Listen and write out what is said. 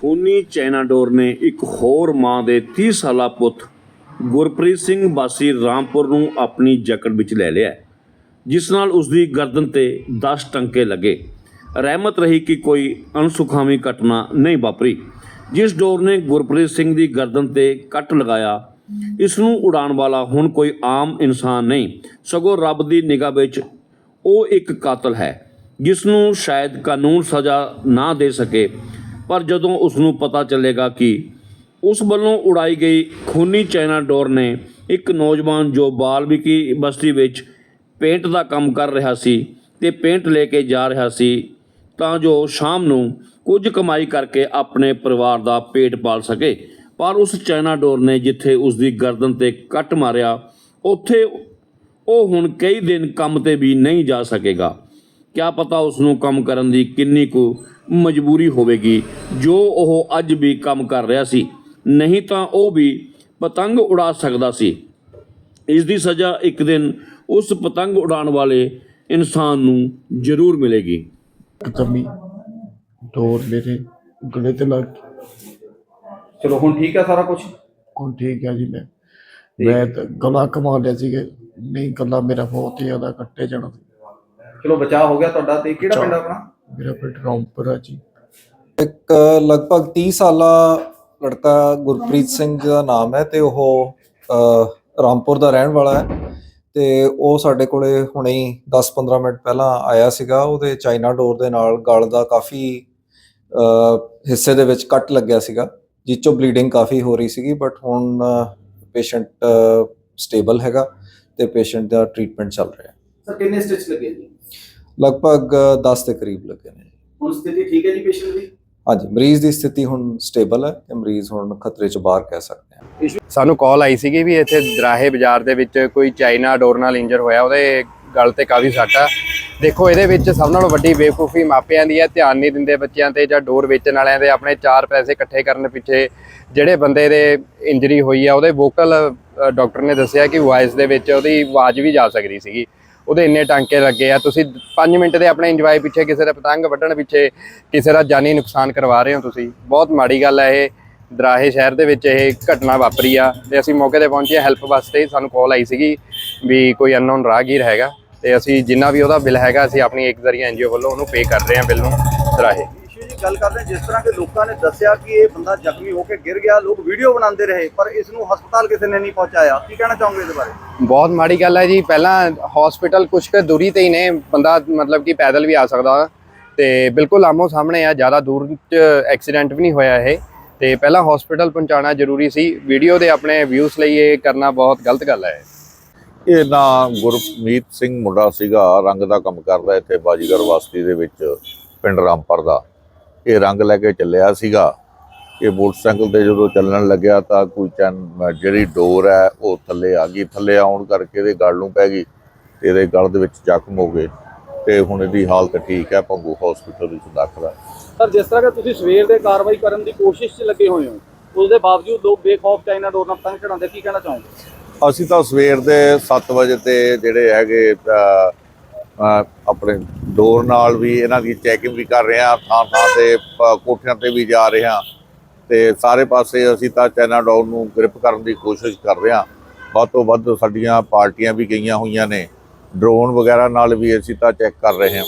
ਖੂਨੀ ਚਾਈਨਾ ਨੇ ਇੱਕ ਹੋਰ ਮਾਂ ਦੇ 30 ਸਾਲਾ ਪੁੱਤ ਗੁਰਪ੍ਰੀਤ ਸਿੰਘ ਬਾਸੀ ਰਾਮਪੁਰ ਨੂੰ ਆਪਣੀ ਜਕੜ ਵਿੱਚ ਲੈ ਲਿਆ ਜਿਸ ਨਾਲ ਉਸ ਦੀ ਗਰਦਨ ਤੇ 10 ਟੰਕੇ ਲੱਗੇ। ਰਹਿਮਤ ਰਹੀ ਕਿ ਕੋਈ ਅਣਸੁਖਾਵੀ ਘਟਨਾ ਨਹੀਂ ਵਾਪਰੀ, ਜਿਸ ਡੋਰ ਨੇ ਗੁਰਪ੍ਰੀਤ ਸਿੰਘ ਦੀ ਗਰਦਨ ਤੇ ਕੱਟ ਲਗਾਇਆ। ਇਸ ਨੂੰ ਉਡਾਉਣ ਵਾਲਾ ਹੁਣ ਕੋਈ ਆਮ ਇਨਸਾਨ ਨਹੀਂ, ਸਗੋਂ ਰੱਬ ਦੀ ਨਿਗਾਹ ਵਿੱਚ ਉਹ ਇੱਕ ਕਾਤਲ ਹੈ, ਜਿਸ ਨੂੰ ਸ਼ਾਇਦ ਕਾਨੂੰਨ ਸਜ਼ਾ ਨਾ ਦੇ ਸਕੇ। ਪਰ ਜਦੋਂ ਉਸ ਨੂੰ ਪਤਾ ਚੱਲੇਗਾ ਕਿ ਉਸ ਵੱਲੋਂ ਉਡਾਈ ਗਈ ਖੂਨੀ ਚਾਈਨਾ ਡੋਰ ਨੇ ਇੱਕ ਨੌਜਵਾਨ ਜੋ ਬਾਲਵਿਕੀ ਬਸਤੀ ਵਿੱਚ ਪੇਂਟ ਦਾ ਕੰਮ ਕਰ ਰਿਹਾ ਸੀ ਤੇ ਪੇਂਟ ਲੈ ਕੇ ਜਾ ਰਿਹਾ ਸੀ, ਤਾਂ ਜੋ ਸ਼ਾਮ ਨੂੰ ਕੁਝ ਕਮਾਈ ਕਰਕੇ ਆਪਣੇ ਪਰਿਵਾਰ ਦਾ ਪੇਟ ਪਾਲ ਸਕੇ। ਪਰ ਉਸ ਚਾਈਨਾ ਡੋਰ ਨੇ ਜਿੱਥੇ ਉਸ ਦੀ ਗਰਦਨ ਤੇ ਕੱਟ ਮਾਰਿਆ, ਉੱਥੇ ਉਹ ਹੁਣ ਕਈ ਦਿਨ ਕੰਮ ਤੇ ਵੀ ਨਹੀਂ ਜਾ ਸਕੇਗਾ। ਕਿਆ ਪਤਾ ਉਸ ਨੂੰ ਕੰਮ ਕਰਨ ਦੀ ਕਿੰਨੀ ਕੁ ਮਜਬੂਰੀ ਹੋਵੇਗੀ। ਜੋ ਉਹ ਅੱਜ ਵੀ ਕੰਮ ਕਰ ਰਿਹਾ ਸੀ ਨਹੀਂ ਤਾਂ ਉਹ ਵੀ ਪਤੰਗ ਉਡਾ ਸਕਦਾ ਸੀ। ਇਸ ਦੀ ਸਜ਼ਾ ਇੱਕ ਦਿਨ ਉਸ ਪਤੰਗ ਉਡਾਉਣ ਵਾਲੇ ਇਨਸਾਨ ਨੂੰ ਜ਼ਰੂਰ ਮਿਲੇਗੀ। ਜਮੀ ਡੋਰ ਮੇਰੇ ਗਲੇ ਤੇ ਲੱਗ। ਚਲੋ ਹੁਣ ਠੀਕ ਹੈ ਸਾਰਾ ਕੁਝ ਹੁਣ ਠੀਕ ਹੈ ਜੀ ਮੈਂ। ਮੈਂ ਤਾਂ ਗਲਾ ਕਮਾ ਲਿਆ ਸੀ ਨਹੀਂ ਗਲਾ ਮੇਰਾ ਬਹੁਤ ਹੀ ਜ਼ਿਆਦਾ ਕੱਟੇ ਜਾਣਾ। ਸੀ ਚਲੋ ਬਚਾਅ ਹੋ ਗਿਆ ਤੁਹਾਡਾ ਤੇ ਕਿਹੜਾ ਪਿੰਡ ਆਪਣਾ? ਮੇਰਾ ਪਿੰਡ ਰੌਮਪੁਰ ਜੀ। ਇੱਕ ਲਗਭਗ 30 ਸਾਲਾ ਲੜਕਾ ਗੁਰਪ੍ਰੀਤ ਸਿੰਘ ਦਾ ਨਾਮ ਹੈ ਤੇ ਉਹ ਅ, ਰਾਮਪੁਰ ਦਾ ਰਹਿਣ ਵਾਲਾ ਹੈ। ਤੇ ਉਹ ਸਾਡੇ ਕੋਲੇ ਹੁਣੇ ਹੀ 10-15 ਮਿੰਟ ਪਹਿਲਾਂ ਆਇਆ ਸੀਗਾ। ਉਹਦੇ ਚਾਈਨਾ ਡੋਰ ਦੇ ਨਾਲ ਗਲ ਦਾ ਕਾਫੀ ਅ, ਹਿੱਸੇ ਦੇ ਵਿੱਚ ਕੱਟ ਲੱਗਿਆ ਸੀਗਾ ਜਿਸ ਚੋਂ ਬਲੀਡਿੰਗ ਕਾਫੀ ਹੋ ਰਹੀ ਸੀਗੀ ਬਟ ਹੁਣ ਪੇਸ਼ੈਂਟ ਸਟੇਬਲ ਹੈਗਾ ਤੇ ਪੇਸ਼ੈਂਟ ਦਾ ਟ੍ਰੀਟਮੈਂਟ ਚੱਲ ਰਿਹਾ। ਹੈ ਸਰ ਕਿੰਨੇ ਸਟਿਚ ਲੱਗੇ ਜੀ? ਲਗਭਗ 10 ਦੇ ਕਰੀਬ ਲੱਗੇ ਨੇ। ਹੁਣ ਸਥਿਤੀ ਠੀਕ ਹੈ ਜੀ ਪੇਸ਼ੈਂਟ ਦੀ? ਹਾਂਜੀ ਮਰੀਜ਼ ਦੀ ਸਥਿਤੀ ਹੁਣ ਸਟੇਬਲ ਹੈ ਤੇ ਮਰੀਜ਼ ਹੁਣ ਖਤਰੇ ਤੋਂ ਬਾਹਰ ਕਹਿ ਸਕਦੇ ਹਾਂ। ਸਾਨੂੰ ਕਾਲ ਆਈ ਸੀਗੀ ਵੀ ਇੱਥੇ ਦਰਾਹੇ ਬਾਜ਼ਾਰ ਦੇ ਵਿੱਚ ਕੋਈ ਚਾਈਨਾ ਡੋਰ ਨਾਲ ਇੰਜਰ ਹੋਇਆ ਉਹਦੇ ਗਲ ਤੇ ਕਾਫੀ ਸੱਟ ਆ। ਦੇਖੋ ਇਹਦੇ ਵਿੱਚ ਸਭ ਨਾਲੋਂ ਵੱਡੀ ਬੇਵਕੂਫੀ ਮਾਪਿਆਂ ਦੀ ਹੈ ਧਿਆਨ ਨਹੀਂ ਦਿੰਦੇ ਬੱਚਿਆਂ ਤੇ ਜਾਂ ਡੋਰ ਵੇਚਣ ਵਾਲਿਆਂ ਦੇ ਆਪਣੇ ਚਾਰ ਪੈਸੇ ਇਕੱਠੇ ਕਰਨ ਪਿੱਛੇ ਜਿਹੜੇ ਬੰਦੇ ਦੇ ਇੰਜਰੀ ਹੋਈ ਆ ਉਹਦੇ ਵੋਕਲ ਡਾਕਟਰ ਨੇ ਦੱਸਿਆ ਕਿ ਵਾਇਸ ਦੇ ਵਿੱਚ ਉਹਦੀ ਆਵਾਜ਼ ਵੀ ਜਾ ਸਕਦੀ ਸੀਗੀ। ਉਹਦੇ ਇੰਨੇ ਟਾਂਕੇ ਲੱਗੇ ਆ। ਤੁਸੀਂ 5 ਮਿੰਟ ਦੇ ਆਪਣੇ ਇੰਜੋਏ ਪਿੱਛੇ ਕਿਸੇ ਦਾ ਪਤੰਗ ਵੱਢਣ ਪਿੱਛੇ ਕਿਸੇ ਦਾ ਜਾਨੀ ਨੁਕਸਾਨ ਕਰਵਾ ਰਹੇ ਹੋ ਤੁਸੀਂ। ਬਹੁਤ ਮਾੜੀ ਗੱਲ ਹੈ ਇਹ। ਦਰਾਹੇ ਸ਼ਹਿਰ ਦੇ ਵਿੱਚ ਇਹ ਘਟਨਾ ਵਾਪਰੀ ਆ ਤੇ ਅਸੀਂ ਮੌਕੇ ਤੇ ਪਹੁੰਚੇ ਹੈਲਪ ਵਾਸਤੇ। ਸਾਨੂੰ ਕਾਲ ਆਈ ਸੀਗੀ ਵੀ ਕੋਈ ਅਨਨੋਨ ਰਾਹਗੀਰ ਹੈਗਾ ਤੇ ਅਸੀਂ ਜਿੰਨਾ ਵੀ ਉਹਦਾ ਬਿੱਲ ਹੈਗਾ, ਅਸੀਂ ਆਪਣੀ ਇੱਕ ਜ਼ਰੀਆ ਐਨਜੀਓ ਵੱਲੋਂ ਉਹਨੂੰ ਪੇ ਕਰ ਰਹੇ ਹਾਂ ਬਿੱਲ ਨੂੰ ਦਰਾਹੇ। ਇਸ਼ੂ ਜੀ ਗੱਲ ਕਰਦੇ ਜਿਸ ਤਰ੍ਹਾਂ ਕਿ ਲੋਕਾਂ ਨੇ ਦੱਸਿਆ ਕਿ ਇਹ ਬੰਦਾ ਜ਼ਖਮੀ ਹੋ ਕੇ ਗਿਰ ਗਿਆ ਲੋਕ ਵੀਡੀਓ ਬਣਾਉਂਦੇ ਰਹੇ ਪਰ ਇਸ ਨੂੰ ਹਸਪਤਾਲ ਕਿਸੇ ਨੇ ਨਹੀਂ ਪਹੁੰਚਾਇਆ। ਕੀ ਕਹਿਣਾ ਚਾਹੋਗੇ ਇਹਦੇ ਬਾਰੇ? ਬਹੁਤ ਮਾੜੀ ਗੱਲ ਹੈ ਜੀ। ਪਹਿਲਾਂ ਹਸਪੀਟਲ ਕੁਛ ਕੁ ਦੂਰੀ ਤੇ ਹੀ ਨੇ ਬੰਦਾ ਮਤਲਬ ਕਿ ਪੈਦਲ ਵੀ ਆ ਸਕਦਾ ਤੇ ਬਿਲਕੁਲ ਆਮੋ ਸਾਹਮਣੇ ਆ ਜ਼ਿਆਦਾ ਦੂਰ ਚ ਐਕਸੀਡੈਂਟ ਵੀ ਨਹੀਂ ਹੋਇਆ ਇਹ। ਤੇ ਪਹਿਲਾਂ ਹਸਪੀਟਲ ਪਹੁੰਚਾਉਣਾ ਜ਼ਰੂਰੀ ਸੀ। ਵੀਡੀਓ ਦੇ ਆਪਣੇ ਵਿਊਜ਼ ਲਈ ਇਹ ਕਰਨਾ ਬਹੁਤ ਗਲਤ ਗੱਲ ਹੈ। ਇਹ ਨਾ ਗੁਰਮੀਤ ਸਿੰਘ ਮੁੰਡਾ ਸੀਗਾ ਰੰਗ ਦਾ ਕੰਮ ਕਰਦਾ ਇੱਥੇ ਬਾਜੀਗਰ ਬਸਤੀ ਦੇ ਵਿੱਚ ਪਿੰਡ ਰਾਮਪਰ ਦਾ। ਇਹ ਰੰਗ ਲੈ ਕੇ ਚੱਲਿਆ ਸੀਗਾ। ਇਹ ਮੋਟਰਸਾਈਕਲ ਤੇ ਜਦੋਂ ਚੱਲਣ ਲੱਗਿਆ ਤਾਂ ਕੋਈ ਚੈਨ ਜਿਹੜੀ ਡੋਰ ਹੈ ਉਹ ਥੱਲੇ ਆ ਗਈ। ਥੱਲੇ ਆਉਣ ਕਰਕੇ ਇਹਦੇ ਗਲ ਨੂੰ ਪੈ ਗਈ ਤੇ ਇਹਦੇ ਗਲ ਦੇ ਵਿੱਚ ਜ਼ਖਮ ਹੋ ਗਏ ਤੇ ਹੁਣ ਇਹਦੀ ਹਾਲਤ ਠੀਕ ਹੈ ਭੰਗੂ ਹਸਪੀਟਲ ਵਿੱਚ ਦਾਖਲ ਹੈ। ਸਰ ਜਿਸ ਤਰ੍ਹਾਂ ਕਿ ਤੁਸੀਂ ਸਵੇਰ ਦੇ ਕਾਰਵਾਈ ਕਰਨ ਦੀ ਕੋਸ਼ਿਸ਼ 'ਚ ਲੱਗੇ ਹੋਏ ਹੋ ਉਸ ਦੇ ਬਾਵਜੂਦ ਲੋਕ ਬੇਖੌਫ ਚਾਈਨਾ ਡੋਰ ਨਾਲ ਪਤੰਗ ਚੜਾਉਂਦੇ ਕੀ ਕਹਿਣਾ ਚਾਹੋਗੇ? ਅਸੀਂ ਤਾਂ ਸਵੇਰ ਦੇ 7 ਵਜੇ ਤੇ ਜਿਹੜੇ ਹੈਗੇ ਆਪਣੇ ਡੋਰ ਨਾਲ ਵੀ ਇਹਨਾਂ ਦੀ ਚੈਕਿੰਗ ਵੀ ਕਰ ਰਹੇ ਹਾਂ ਥਾਂ ਥਾਂ ਤੇ ਕੋਠਿਆਂ ਤੇ ਵੀ ਜਾ ਰਹੇ। ਹਾਂ ਤੇ ਸਾਰੇ ਪਾਸੇ ਅਸੀਂ ਤਾਂ ਚਾਈਨਾ ਡੋਰ ਨੂੰ ਗ੍ਰਿਪ ਕਰਨ ਦੀ ਕੋਸ਼ਿਸ਼ ਕਰ ਰਹੇ ਹਾਂ। ਵੱਧ ਤੋਂ ਵੱਧ ਸਾਡੀਆਂ ਪਾਰਟੀਆਂ ਵੀ ਗਈਆਂ ਹੋਈਆਂ ਨੇ। ਡਰੋਨ ਵਗੈਰਾ ਨਾਲ ਵੀ ਅਸੀਂ ਤਾਂ ਚੈੱਕ ਕਰ ਰਹੇ ਹਾਂ।